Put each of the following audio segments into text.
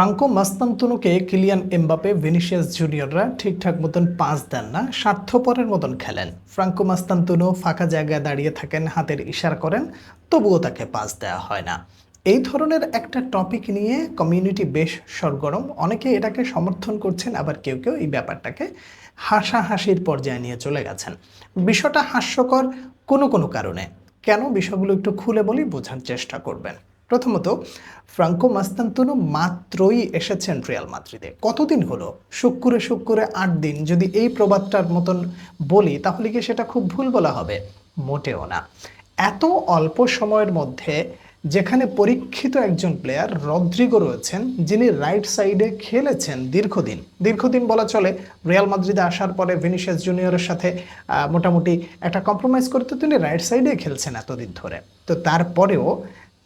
Franco মাস্তান্তনুকে Kylian Mbappe Vinicius জুনিয়ররা ঠিকঠাক মতন পাস দেন না, স্বার্থপরের মতন খেলেন। ফ্রাঙ্কো মাস্তান্তনু ফাঁকা জায়গায় দাঁড়িয়ে থাকেন, হাতের ইশারা করেন, তবুও তাকে পাস দেওয়া হয় না। এই ধরনের একটা টপিক নিয়ে কমিউনিটি বেশ সরগরম। অনেকে এটাকে সমর্থন করছেন, আবার কেউ কেউ এই ব্যাপারটাকে হাসাহাসির পর্যায়ে নিয়ে চলে গেছেন। বিষয়টা হাস্যকর কোনো কোনো কারণে। কেন বিষয়গুলো একটু খুলে বলি, বোঝার চেষ্টা করবেন। প্রথমত, ফ্রাঙ্কো মাস্তান্তুনো মাত্রই এসেছেন রিয়াল মাদ্রিদে। কতদিন হলো? শুক্কুরে শুক্কুরে আট দিন। যদি এই প্রবাদটার মতন বলি, তাহলে কি সেটা খুব ভুল বলা হবে? মোটেও না। এত অল্প সময়ের মধ্যে যেখানে পরীক্ষিত একজন প্লেয়ার রদ্রিগো রয়েছেন, যিনি রাইট সাইডে খেলেছেন দীর্ঘদিন। দীর্ঘদিন বলা চলে, রিয়াল মাদ্রিদে আসার পরে ভিনিসিয়াস জুনিয়রের সাথে মোটামুটি একটা কম্প্রোমাইজ করতে তিনি রাইট সাইডে খেলছেন এতদিন ধরে। তো তারপরেও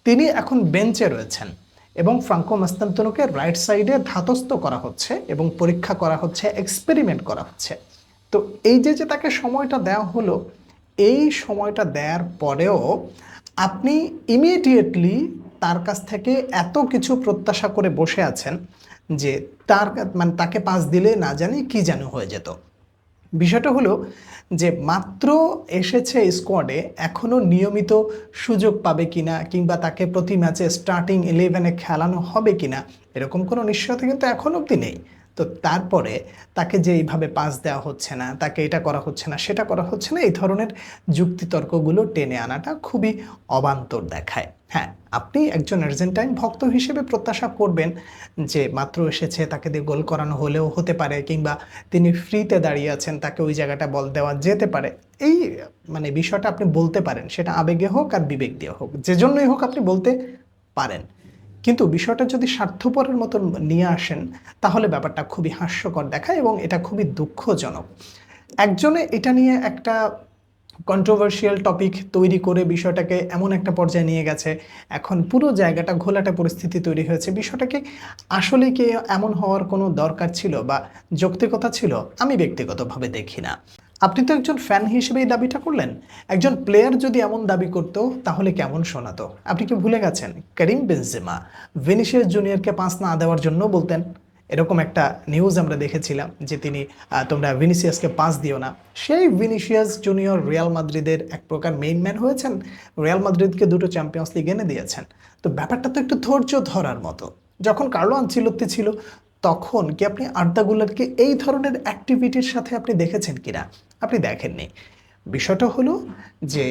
তিনি এখন বেঞ্চে রয়েছেন এবং ফ্রাঙ্কো মাস্তান্তনুকে রাইট সাইডে ধাতস্থ করা হচ্ছে এবং পরীক্ষা করা হচ্ছে এক্সপেরিমেন্ট করা হচ্ছে। তো এই যে যে তাকে সময়টা দেওয়া হলো, এই সময়টা দেওয়ার পরেও আপনি ইমিডিয়েটলি তার কাছ থেকে এত কিছু প্রত্যাশা করে বসে আছেন যে তার মানে তাকে পাস দিলে না জানি কি যেন হয়ে যেত। বিষয়টা হলো যে মাত্র এসেছে স্কোয়াডে এখনও নিয়মিত সুযোগ পাবে কিনা কিংবা তাকে প্রতি ম্যাচে স্টার্টিং ইলেভেনে খেলানো হবে কিনা, এরকম কোনো নিশ্চয়তা কিন্তু এখন অবধি নেই। তো তারপরে তাকে যে এইভাবে পাস দেওয়া হচ্ছে না, তাকে এটা করা হচ্ছে না, সেটা করা হচ্ছে না, এই ধরনের যুক্তিতর্কগুলো টেনে আনাটা খুবই অবান্তর দেখায়। হ্যাঁ আপনি একজন আর্জেন্টাইন ভক্ত হিসেবে প্রত্যাশা করবেন যে মাত্র এসেছে, তাকে দিয়ে গোল করানো হলেও হতে পারে, কিংবা তিনি ফ্রিতে দাঁড়িয়ে আছেন, তাকে ওই জায়গাটা বল দেওয়া যেতে পারে। এই মানে বিষয়টা আপনি বলতে পারেন, সেটা আবেগে হোক আর বিবেক দিয়ে হোক, যে জন্যই হোক আপনি বলতে পারেন। কিন্তু বিষয়টা যদি স্বার্থপরের মতন নিয়ে আসেন, তাহলে ব্যাপারটা খুবই হাস্যকর দেখায় এবং এটা খুবই দুঃখজনক। একজনে এটা নিয়ে একটা কন্ট্রোভার্সিয়াল টপিক তৈরি করে বিষয়টাকে এমন একটা পর্যায়ে নিয়ে গেছে, এখন পুরো জায়গাটা ঘোলাটা পরিস্থিতি তৈরি হয়েছে। বিষয়টাকে আসলে কি এমন হওয়ার কোনো দরকার ছিল বা যৌক্তিকতা ছিল? আমি ব্যক্তিগতভাবে দেখি না। আপনি তো একজন ফ্যান হিসেবেই দাবিটা করলেন। একজন প্লেয়ার যদি এমন দাবি করতো, তাহলে কেমন শোনাতো? আপনি কি ভুলে গেছেন? করিম বেনজেমা ভিনিসিয়াস জুনিয়রকে পাঁচ না দেওয়ার জন্য বলতেন। এরকম একটা নিউজ আমরা দেখেছিলাম যে তিনি তোমরা ভিনিসিয়াসকে পাস দিও না। সেই ভিনিসিয়াস জুনিয়র রিয়াল মাদ্রিদের এক প্রকার মেইন ম্যান হয়েছেন। রিয়াল মাদ্রিদকে দুটো চ্যাম্পিয়ন্স লিগ এনে দিয়েছেন। তো ব্যাপারটা তো একটু ধৈর্য ধরার মতো। যখন কার্লো আনচিলত্তি ছিল তখন কি আপনি আর্দাগুলারকে এই ধরনের অ্যাক্টিভিটির সাথে আপনি দেখেছেন কিনা? আপনি দেখেননি। বিষয়টা হলো যে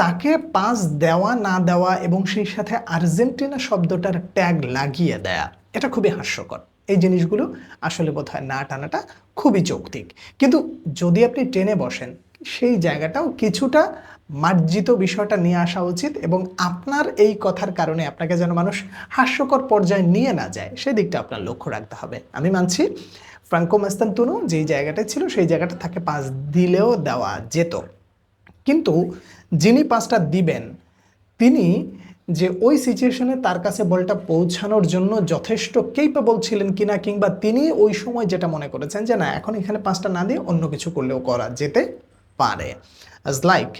তাকে পাস দেওয়া, না দেওয়া এবং সেই সাথে আর্জেন্টিনা শব্দটার ট্যাগ লাগিয়ে দেয়া, এটা খুবই হাস্যকর। এই জিনিসগুলো আসলে বোধ হয় না টানাটা খুবই যৌক্তিক। কিন্তু যদি আপনি টেনে বসেন সেই জায়গাটাও কিছুটা মার্জিত বিষয়টা নিয়ে আসা উচিত এবং আপনার এই কথার কারণে আপনাকে যেন মানুষ হাস্যকর পর্যায়ে নিয়ে না যায় সেই দিকটা আপনার লক্ষ্য রাখতে হবে। আমি মানছি ফ্রাঙ্কো মাস্তান্তুনু যেই জায়গাটা ছিল সেই জায়গাটা তাকে পাঁচ দিলেও দেওয়া যেত। কিন্তু যিনি পাঁচটা দিবেন, তিনি যে ওই সিচুয়েশনে তার কাছে বলটা পৌঁছানোর জন্য যথেষ্ট কেপেবল ছিলেন কিনা কিংবা তিনি ওই সময় যেটা মনে করেছেন যে না, এখন এখানে পাঁচটা না দিয়ে অন্য কিছু করলেও করা যেতে পারে। আজ লাইক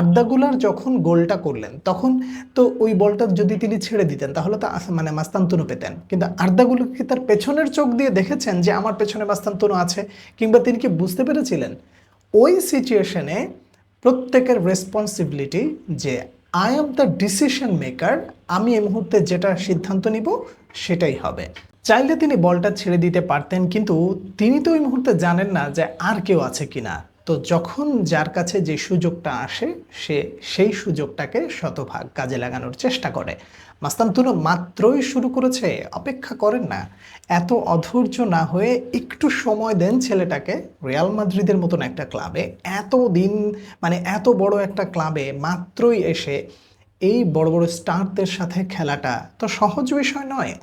আড্ডাগুলার যখন গোলটা করলেন, তখন তো ওই বলটা যদি তিনি ছেড়ে দিতেন, তাহলে তো মানে মাস্তান্তনু পেতেন। কিন্তু আর্দাগুলো কি তার পেছনের চোখ দিয়ে দেখেছেন যে আমার পেছনে মাস্তান্তনু আছে? কিংবা তিনি কি বুঝতে পেরেছিলেন? ওই সিচুয়েশনে প্রত্যেকের রেসপন্সিবিলিটি যে I am the decision maker আমি এই মুহূর্তে যেটা সিদ্ধান্ত নিব, সেটাই হবে। চাইলে তিনি বলটা ছেড়ে দিতে পারতেন, কিন্তু তিনি তো ওই মুহূর্তে জানেন না যে আর কেউ আছে কিনা। তো যখন যার কাছে যে সুযোগটা আসে, সে সেই সুযোগটাকে শতভাগ কাজে লাগানোর চেষ্টা করে। মাস্তান্তুনো মাত্রই শুরু করেছে, অপেক্ষা করেন না। এত অধৈর্য না হয়ে একটু সময় দেন ছেলেটাকে। রিয়াল মাদ্রিদের মতন একটা ক্লাবে, এত দিন মানে এত বড় একটা ক্লাবে মাত্রই এসে এই বড় বড় স্টারদের সাথে খেলাটা তো সহজ বিষয় নয়।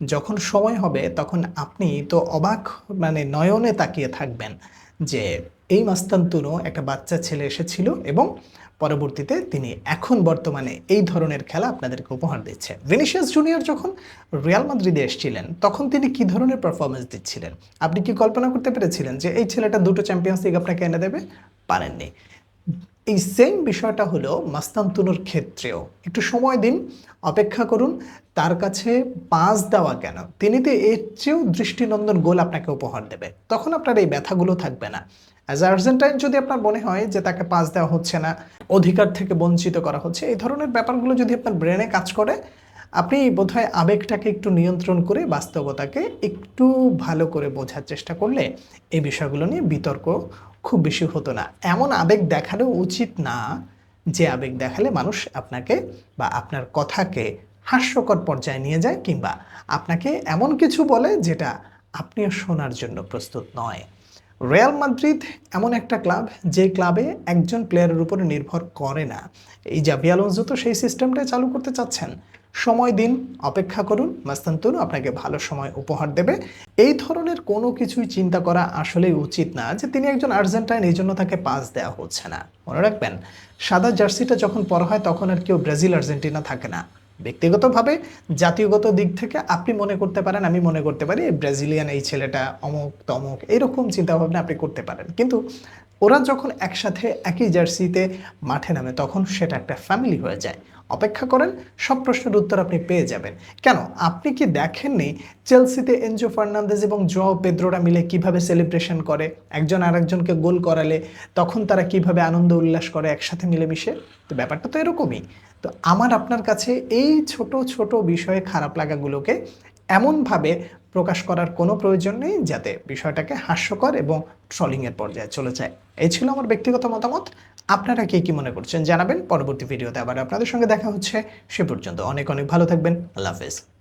যখন সময় হবে তখন আপনি তো অবাক মানে নয়নে তাকিয়ে থাকবেন যে এই মাস্তান্তুনো একটা বাচ্চা ছেলে এসেছিল এবং পরবর্তীতে তিনি এখন বর্তমানে এই ধরনের খেলা আপনাদেরকে উপহার দিচ্ছে। ভিনিসিয়াস জুনিয়র যখন রিয়াল মাদ্রিদে এসেছিলেন, তখন তিনি কি ধরনের পারফরমেন্স দিচ্ছিলেন? আপনি কি কল্পনা করতে পেরেছিলেন যে এই ছেলেটা দুটো চ্যাম্পিয়ন্স লিগ আপনাকে এনে দেবে? পারেননি। এই সেম বিষয়টা হলো মাস্তান্তুনুর ক্ষেত্রেও। একটু সময় দিন, অপেক্ষা করুন, তার কাছে পাস দেওয়া কেন? তিনি তো এর চেয়েও দৃষ্টিনন্দন গোল আপনাকে উপহার দেবে। তখন আপনার এই ব্যথাগুলো থাকবে না। অ্যাজ আর্জেন্টাইন যদি আপনার মনে হয় যে তাকে পাস দেওয়া হচ্ছে না, অধিকার থেকে বঞ্চিত করা হচ্ছে, এই ধরনের ব্যাপারগুলো যদি আপনার ব্রেনে কাজ করে, আপনি বোধহয় আবেগটাকে একটু নিয়ন্ত্রণ করে বাস্তবতাকে একটু ভালো করে বোঝার চেষ্টা করলে এই বিষয়গুলো নিয়ে বিতর্ক খুব বেশি হতো না। এমন আবেগ দেখানো উচিত না যে আবেগ দেখালে মানুষ আপনাকে বা আপনার কথাকে হাস্যকর পর্যায়ে নিয়ে যায় কিংবা আপনাকে এমন কিছু বলে যেটা আপনিও শোনার জন্য প্রস্তুত নয়। রিয়াল মাদ্রিদ এমন একটা ক্লাব যে ক্লাবে একজন প্লেয়ারের উপরে নির্ভর করে না। এই জাভি তো সেই সিস্টেমটাই চালু করতে চাচ্ছেন। সময় দিন, অপেক্ষা করুন মাস্তান্তুন আপনাকে ভালো সময় উপহার দেবে। এই ধরনের কোনো কিছুই চিন্তা করা আসলেই উচিত না যে তিনি একজন আর্জেন্টাইন, এই জন্য তাকে পাস দেওয়া হচ্ছে না। মনে রাখবেন, সাদা জার্সিটা যখন পরা হয় তখন আর কেউ ব্রাজিল আর্জেন্টিনা থাকে না। ব্যক্তিগতভাবে, জাতীয়গত দিক থেকে আপনি মনে করতে পারেন, আমি মনে করতে পারি ব্রাজিলিয়ান এই ছেলেটা অমুক তমুক, এরকম চিন্তাভাবনা আপনি করতে পারেন। কিন্তু ওরা যখন একসাথে একই জার্সিতে মাঠে নামে, তখন সেটা একটা ফ্যামিলি হয়ে যায়। অপেক্ষা করেন, সব প্রশ্নের উত্তর আপনি পেয়ে যাবেন। কেন? আপনি কি দেখেননি চেলসিতে এনজো ফার্নান্দেজ এবং জো পেদ্রোরা মিলে কীভাবে সেলিব্রেশন করে? একজন আরেকজনকে গোল করালে তখন তারা কীভাবে আনন্দ উল্লাস করে একসাথে মিলেমিশে? তো ব্যাপারটা তো এরকমই। তো আমার আপনার কাছে এই ছোট ছোট বিষয়ে খারাপ লাগাগুলোকে এমনভাবে প্রকাশ করার কোনো প্রয়োজন নেই যাতে বিষয়টাকে হাস্যকর এবং ট্রলিংয়ের পর্যায়ে চলে যায়। এই ছিল আমার ব্যক্তিগত মতামত। আপনারা কে কি মনে করছেন জানাবেন। পরবর্তী ভিডিওতে আবার আপনাদের সঙ্গে দেখা হচ্ছে। সে পর্যন্ত অনেক অনেক ভালো থাকবেন। আল্লাহ হাফেজ।